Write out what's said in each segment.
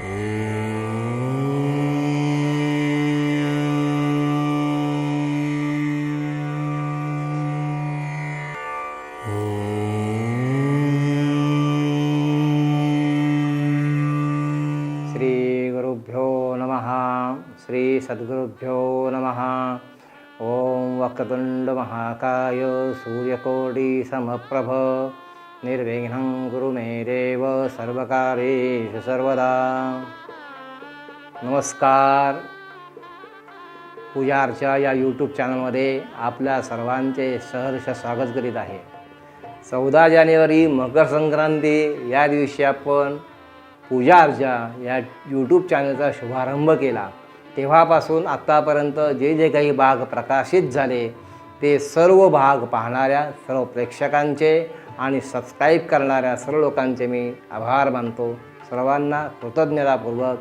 श्रीगुरुभ्यो नमः। श्रीसद्गुरुभ्यो नमः। ॐ वक्रतुण्डमहाकाय सूर्यकोटिसमप्रभ। निर्विघ्नं गुरु मे देव सर्वकारेषु सर्वदा। नमस्कार। पूजा अर्चा या यूट्यूब चॅनलमध्ये आपल्या सर्वांचे सहर्ष स्वागत करीत आहे. चौदा जानेवारी मकर संक्रांती या दिवशी आपण पूजा अर्चा या यूट्यूब चॅनलचा शुभारंभ केला. तेव्हापासून आत्तापर्यंत जे जे काही भाग प्रकाशित झाले ते सर्व भाग पाहणाऱ्या सर्व प्रेक्षकांचे आणि सबस्क्राईब करणाऱ्या सर्व लोकांचे मी आभार मानतो. सर्वांना कृतज्ञतापूर्वक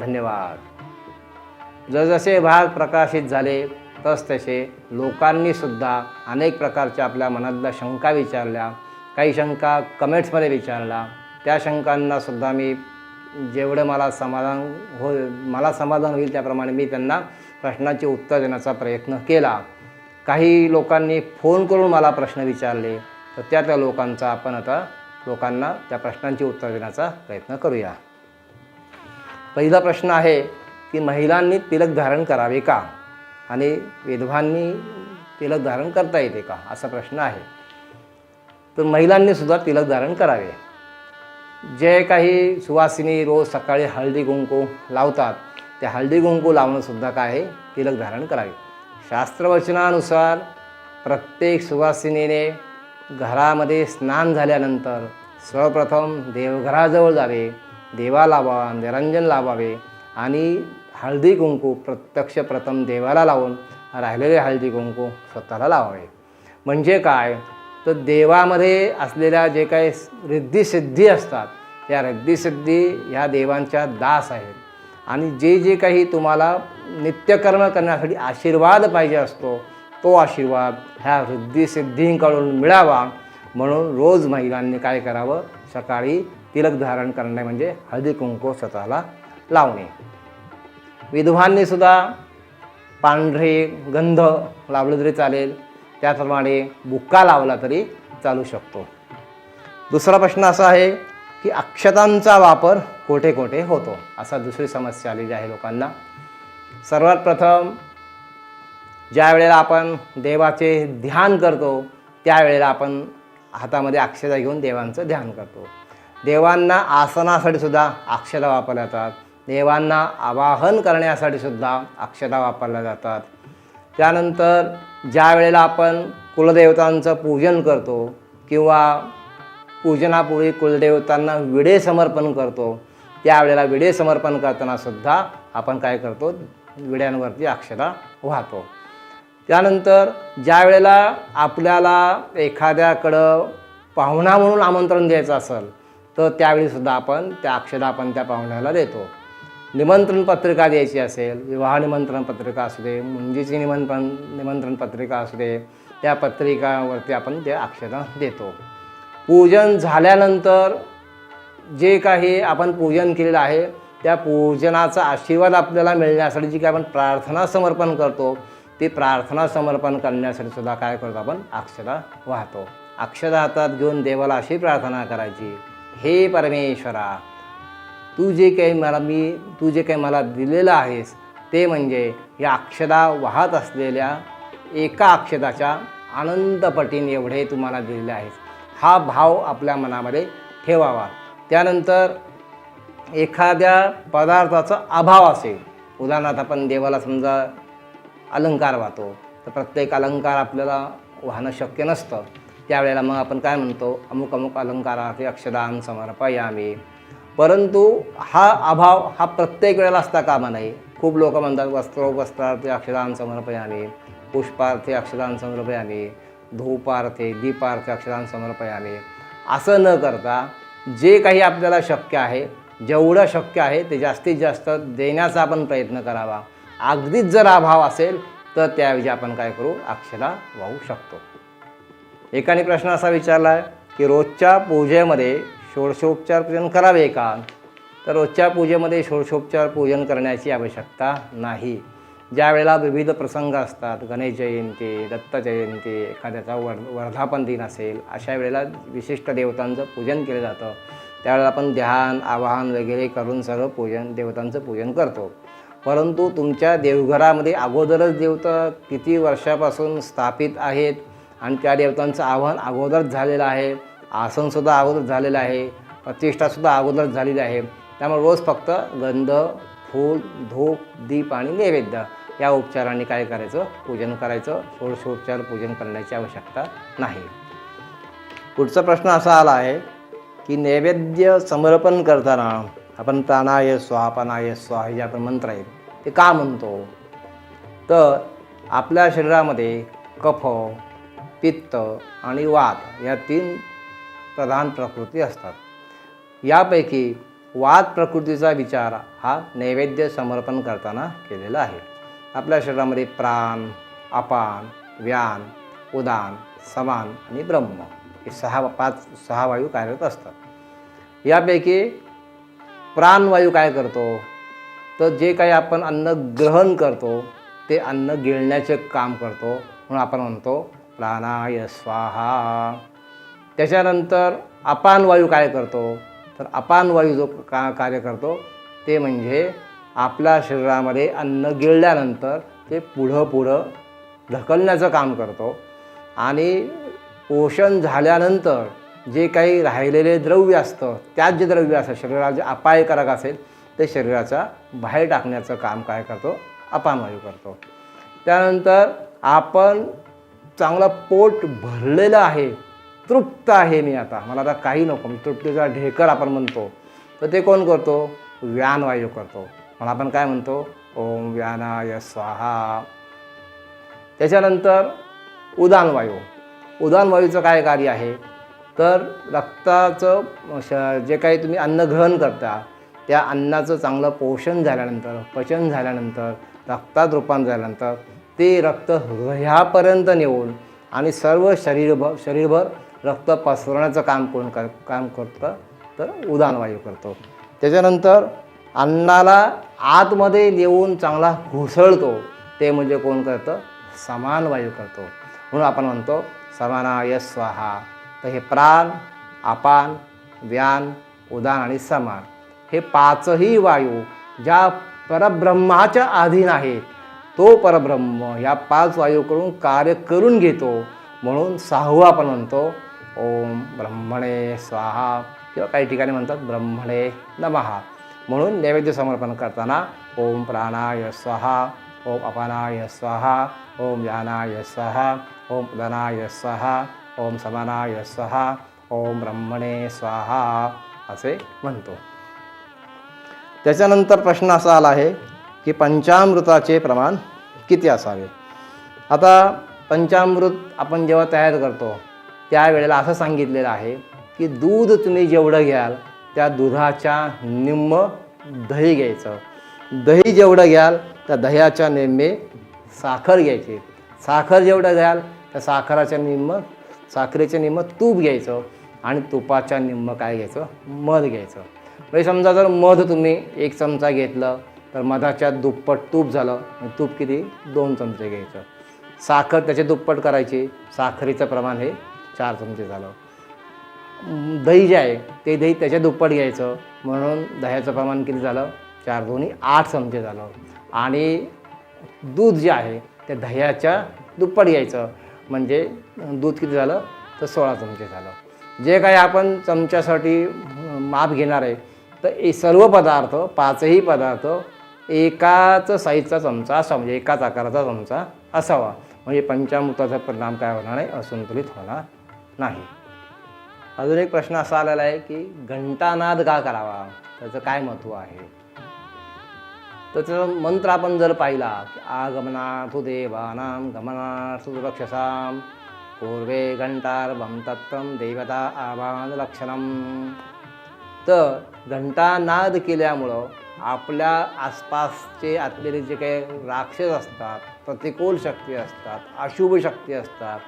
धन्यवाद. जसजसे भाग प्रकाशित झाले तसतसे लोकांनीसुद्धा अनेक प्रकारच्या आपल्या मनातल्या शंका विचारल्या. काही शंका कमेंट्समध्ये विचारल्या. त्या शंकांनासुद्धा मी जेवढं मला समाधान हो मला समाधान होईल त्याप्रमाणे मी त्यांना प्रश्नाचे उत्तर देण्याचा प्रयत्न केला. काही लोकांनी फोन करून मला प्रश्न विचारले. तर त्या त्या लोकांचा आपण आता लोकांना त्या प्रश्नांची उत्तर देण्याचा प्रयत्न करूया. पहिला प्रश्न आहे की महिलांनी तिलक धारण करावे का? आणि विधवांनी तिलक धारण करता येते का? असा प्रश्न आहे. तर महिलांनी सुद्धा तिलक धारण करावे. जे काही सुवासिनी रोज सकाळी हळदी कुंकू लावतात त्या हळदी कुंकू लावणंसुद्धा काय आहे? तिलक धारण करावे. शास्त्रवचनानुसार प्रत्येक सुवासिनीने घरामध्ये स्नान झाल्यानंतर सर्वप्रथम देवघराजवळ जावे देवा लावा निरंजन लावावे आणि हळदी कुंकू प्रत्यक्ष प्रथम देवाला लावून राहिलेले हळदी कुंकू स्वतःला लावावे. म्हणजे काय? तर देवामध्ये असलेल्या जे काही रिद्धिसिद्धी असतात या रिद्धिसिद्धी ह्या देवांच्या दास आहेत. आणि जे जे काही तुम्हाला नित्यकर्म करण्यासाठी आशीर्वाद पाहिजे असतो तो आशीर्वाद ह्या रिद्धिसिद्धींकडून मिळावा म्हणून रोज महिलांनी काय करावं? सकाळी तिलक धारण करणे म्हणजे हळदी कुंकू स्वतःला लावणे. विधवांनी सुद्धा पांढरे गंध लावलं तरी चालेल. त्याप्रमाणे बुक्का लावला तरी चालू शकतो. दुसरा प्रश्न असा आहे की अक्षतांचा वापर कोठे कोठे होतो? असा दुसरी समस्या आलेली आहे लोकांना. सर्वात प्रथम ज्या वेळेला आपण देवाचे ध्यान करतो त्यावेळेला आपण हातामध्ये अक्षता घेऊन देवांचं ध्यान करतो. देवांना आसनासाठी सुद्धा अक्षता वापरल्या जातात. देवांना आवाहन करण्यासाठी सुद्धा अक्षता वापरल्या जातात. त्यानंतर ज्या वेळेला आपण कुलदेवतांचं पूजन करतो किंवा पूजनापूर्वी कुलदेवतांना विडे समर्पण करतो त्यावेळेला विडे समर्पण करताना सुद्धा आपण काय करतो? विड्यांवरती अक्षता वाहतो. त्यानंतर ज्या वेळेला आपल्याला एखाद्याकडं पाहुणा म्हणून आमंत्रण द्यायचं असेल तर त्यावेळीसुद्धा आपण त्या अक्षता आपण त्या पाहुण्याला देतो. निमंत्रण पत्रिका द्यायची असेल विवाह निमंत्रण पत्रिका असू दे मुंजीची निमंत्रण निमंत्रण पत्रिका असू दे त्या पत्रिकावरती आपण ते अक्षदा देतो. पूजन झाल्यानंतर जे काही आपण पूजन केलेलं आहे त्या पूजनाचा आशीर्वाद आपल्याला मिळण्यासाठी जी काही आपण प्रार्थना समर्पण करतो ते प्रार्थना समर्पण करण्यासाठी सुद्धा काय करतो आपण? अक्षता वाहतो. अक्षता हातात घेऊन देवाला अशी प्रार्थना करायची हे परमेश्वरा तू जे काही मला मी तू जे काही मला दिलेलं आहेस ते म्हणजे या अक्षदा वाहत असलेल्या एका अक्षदाच्या आनंदपटीने एवढे तुम्हाला दिलेले आहेत हा भाव आपल्या मनामध्ये ठेवावा. त्यानंतर एखाद्या पदार्थाचा अभाव असेल उदाहरणार्थ आपण देवाला समजा अलंकार वाहतो. तर प्रत्येक अलंकार आपल्याला वाहणं शक्य नसतं. त्यावेळेला मग आपण काय म्हणतो? अमुक अमुक अलंकारार्थी अक्षदान समर्पयामी. परंतु हा अभाव हा प्रत्येक वेळेला असता कामा नाही खूप लोक म्हणतात वस्त्र वस्त्रार्थे अक्षदान समर्पयामी पुष्पार्थे अक्षदान समर्पयामी धूपार्थे दीपार्थे अक्षदान समर्पयामी. असं न करता जे काही आपल्याला शक्य आहे जेवढं शक्य आहे ते जास्तीत जास्त देण्याचा आपण प्रयत्न करावा. अगदीच जर अभाव असेल तर त्याऐवजी आपण काय करू? अक्षरा वाहू शकतो. एकाने प्रश्न असा विचारला आहे की रोजच्या पूजेमध्ये षोडशोपचार पूजन करावे का? तर रोजच्या पूजेमध्ये षोडशोपचार पूजन करण्याची आवश्यकता नाही. ज्या वेळेला विविध प्रसंग असतात गणेश जयंती दत्त जयंती एखाद्याचा वर वर्धापन दिन असेल अशा वेळेला विशिष्ट देवतांचं पूजन केलं जातं. त्यावेळेला आपण ध्यान आवाहन वगैरे करून सर्व पूजन देवतांचं पूजन करतो. परंतु तुमच्या देवघरामध्ये अगोदरच देवता किती वर्षापासून स्थापित आहेत आणि त्या देवतांचं आव्हान अगोदरच झालेलं आहे आसनसुद्धा अगोदर झालेलं आहे प्रतिष्ठासुद्धा अगोदरच झालेली आहे. त्यामुळे रोज फक्त गंध फूल धूप दीप आणि नैवेद्य या उपचारांनी काय करायचं? पूजन करायचं. षोडशोपचार पूजन करण्याची आवश्यकता नाही. पुढचा प्रश्न असा आला आहे की नैवेद्य समर्पण करताना आपण प्राणाय स्वाहा प्राणाय स्वाहा हे जे आपण मंत्र आहेत ते का म्हणतो? तर आपल्या शरीरामध्ये कफ पित्त आणि वात या तीन प्रधान प्रकृती असतात. यापैकी वात प्रकृतीचा विचार हा नैवेद्य समर्पण करताना केलेला आहे. आपल्या शरीरामध्ये प्राण अपान व्यान उदान समान आणि ब्रह्म हे सहा पाच सहा वायू कार्यरत असतात. यापैकी प्राणवायू काय करतो? तर जे काही आपण अन्न ग्रहण करतो ते अन्न गिळण्याचे काम करतो. म्हणून आपण म्हणतो प्राणाय स्वाहा. त्याच्यानंतर अपान वायू काय करतो? तर अपान वायू जो का कार्य करतो ते म्हणजे आपल्या शरीरामध्ये अन्न गिळल्यानंतर ते पुढं पुढं ढकलण्याचं काम करतो. आणि पोषण झाल्यानंतर जे काही राहिलेले द्रव्य असतं त्यात जे द्रव्य असतं शरीराला जे अपायकारक असेल ते शरीराच्या बाहेर टाकण्याचं काम काय करतो? अपानवायू करतो. त्यानंतर आपण चांगला पोट भरलेलं आहे तृप्त आहे मी आता. मला आता काही नको मी तृप्तीचा ढेकर आपण म्हणतो. तर ते कोण करतो? व्यानवायू करतो. मला आपण काय म्हणतो? ओम व्यानाय स्वाहा. त्याच्यानंतर उदानवायू. उदानवायूचं काय कार्य आहे? तर रक्ताचं श जे काही तुम्ही अन्न ग्रहण करता त्या अन्नाचं चांगलं पोषण झाल्यानंतर पचन झाल्यानंतर रक्तात रूपांतर झाल्यानंतर ते रक्त हृदयापर्यंत नेऊन आणि सर्व शरीरभर शरीरभर रक्त पसरवण्याचं काम कोण कर काम करतं? तर उदानवायू करतो. त्याच्यानंतर अन्नाला आतमध्ये नेऊन चांगला घुसळतो ते म्हणजे कोण करतं? समान वायू करतो. म्हणून आपण म्हणतो समानाय स्वाहा. तर हे प्राण अपान व्यान उदान आणि समान हे पाचही वायू ज्या परब्रह्माच्या अधीन आहेत तो परब्रह्म ह्या पाच वायूकडून कार्य करून घेतो. म्हणून सहावा आपण म्हणतो ओम ब्रह्मणे स्वाहा किंवा काही ठिकाणी म्हणतात ब्रह्मणे नमहा म्हणून नैवेद्य समर्पण करताना ओम प्राणाय स्वाहा ओम अपानाय स्वाहा ओम व्यानाय स्वाहा ओम उदनाय स्वाहा ओम समनाय स्वाहा ओम ब्रह्मणे स्वाहा असे म्हणतो. त्याच्यानंतर प्रश्न असा आला आहे की पंचामृताचे प्रमाण किती असावे? आता पंचामृत आपण जेव्हा तयार करतो त्यावेळेला असं सांगितलेलं आहे की दूध तुम्ही जेवढं घ्याल त्या दुधाच्या निम्म दही घ्यायचं. दही जेवढं घ्याल त्या दह्याच्या निम्मे साखर घ्यायची. साखर जेवढं घ्याल त्या साखराच्या निम्म साखरेचं निम्म तूप घ्यायचं आणि तुपाच्या निम्म काय घ्यायचं? मध घ्यायचं. म्हणजे समजा जर मध तुम्ही एक चमचा घेतलं तर मधाच्या दुप्पट तूप झालं आणि तूप किती? दोन चमचे घ्यायचं. साखर त्याचे दुप्पट करायची. साखरेचं प्रमाण हे चार चमचे झालं. दही जे आहे ते दही त्याच्या दुप्पट घ्यायचं. म्हणून दह्याचं प्रमाण किती झालं? चार दोन्ही आठ चमचे झालं. आणि दूध जे आहे ते दह्याच्या दुप्पट घ्यायचं. म्हणजे दूध किती झालं? तर सोळा चमचे झालं. जे काही आपण चमच्यासाठी माप घेणार आहे तर ए सर्व पदार्थ पाचही पदार्थ एकाच साईजचा चमचा असा म्हणजे एकाच आकाराचा चमचा असावा. म्हणजे पंचामृताचा परिणाम काय होणार नाही? असंतुलित होणार नाही. अजून एक प्रश्न असा आलेला आहे की घंटानाद का करावा? त्याचं काय महत्त्व आहे? त्याचं मंत्र आपण जर पाहिला की आगमनाथु देवानां गमनार्थु रक्षसां पूर्वे घंटार्भं तत्तम देवता आवाहन लक्षणम तर घंटानाद केल्यामुळं आपल्या आसपासचे आतलेले जे काही राक्षस असतात प्रतिकूल शक्ती असतात अशुभ शक्ती असतात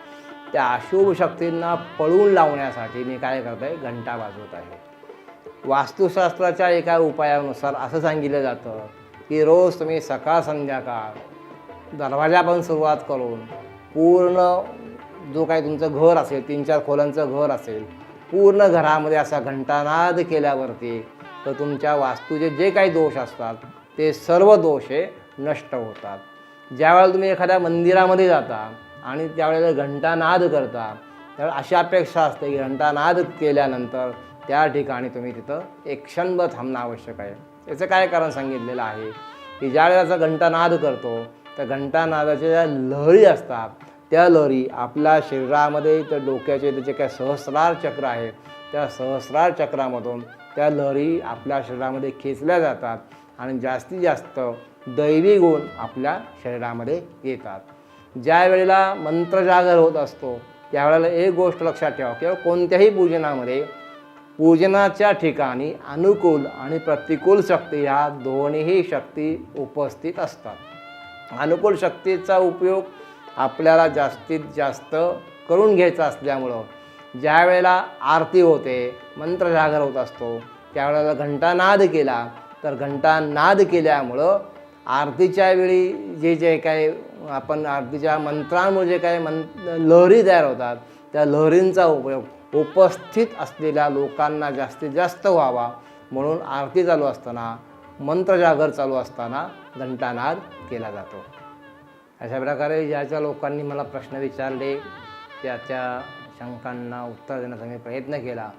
त्या अशुभ शक्तींना पळून लावण्यासाठी मी काय करत आहे घंटा वाजवत आहे. वास्तुशास्त्राच्या एका उपायानुसार असं सांगितलं जातं की रोज तुम्ही सकाळ संध्याकाळ दरवाजापासून सुरुवात करून पूर्ण जो काही तुमचं घर असेल तीन चार खोलांचं घर असेल पूर्ण घरामध्ये असा घंटानाद केल्यावरती तर तुमच्या वास्तूचे जे काही दोष असतात ते सर्व दोष हे नष्ट होतात. ज्यावेळेला तुम्ही एखाद्या मंदिरामध्ये जाता आणि त्यावेळेला घंटानाद करता त्यावेळेला अशी अपेक्षा असते की घंटानाद केल्यानंतर त्या ठिकाणी तुम्ही तिथं एक क्षणभर थांबणं आवश्यक आहे. याचं काय कारण सांगितलेलं आहे? की ज्या ज्यावेळेला घंटानाद करतो त्या घंटानादाच्या ज्या लहरी असतात त्या लहरी आपल्या शरीरामध्ये त्या डोक्याचे त्याचे काय सहस्रार चक्र आहे त्या सहस्रार चक्रामधून त्या लहरी आपल्या शरीरामध्ये खेचल्या जातात आणि जास्तीत जास्त दैवी गुण आपल्या शरीरामध्ये येतात. ज्या वेळेला मंत्रजागर होत असतो त्यावेळेला एक गोष्ट लक्षात ठेवा किंवा कोणत्याही पूजनामध्ये पूजनाच्या ठिकाणी अनुकूल आणि प्रतिकूल शक्ती ह्या दोन्हीही शक्ती उपस्थित असतात. अनुकूल शक्तीचा उपयोग आपल्याला जास्तीत जास्त करून घ्यायचा असल्यामुळं ज्या वेळेला आरती होते मंत्रजागर होत असतो त्यावेळेला घंटानाद केला तर घंटानाद केल्यामुळं आरतीच्या वेळी जे जे काय आपण आरतीच्या मंत्रांमुळे जे काही मं लहरी तयार होतात त्या लहरींचा उपयोग उपस्थित असलेल्या लोकांना जास्तीत जास्त व्हावा म्हणून आरती चालू असताना मंत्रजागर चालू असताना घंटानाद केला जातो. अशा प्रकारे ज्या ज्या लोकांनी मला प्रश्न विचारले त्याच्या शंकांना उत्तर देण्याचा मी प्रयत्न केला.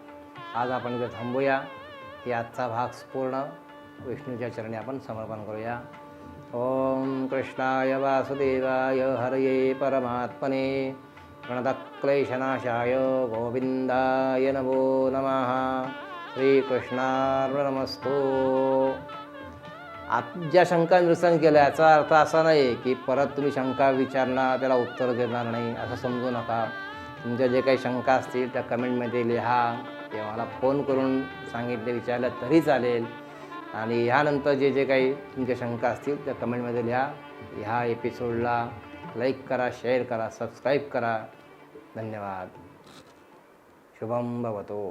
आज आपण इथे थांबूया. की आजचा भाग पूर्ण विष्णूच्या चरणी आपण समर्पण करूया. ओम कृष्णाय वासुदेवाय हरये परमात्मने. प्रणतक्लेशनाशाय गोविंदाय नमो नमः। श्रीकृष्णार्पणमस्तु। आत ज्या शंका निरसन केल्या याचा अर्थ असा नाही की परत तुम्ही शंका विचारणार त्याला उत्तर देणार नाही असं समजू नका. तुमच्या जे काही शंका असतील त्या कमेंटमध्ये लिहा. किंवा मला फोन करून सांगितले विचारलं तरी चालेल. आणि ह्यानंतर जे जे काही तुमच्या शंका असतील त्या कमेंटमध्ये लिहा. ह्या एपिसोडला लाईक करा शेअर करा सबस्क्राईब करा. धन्यवाद शुभम भवतो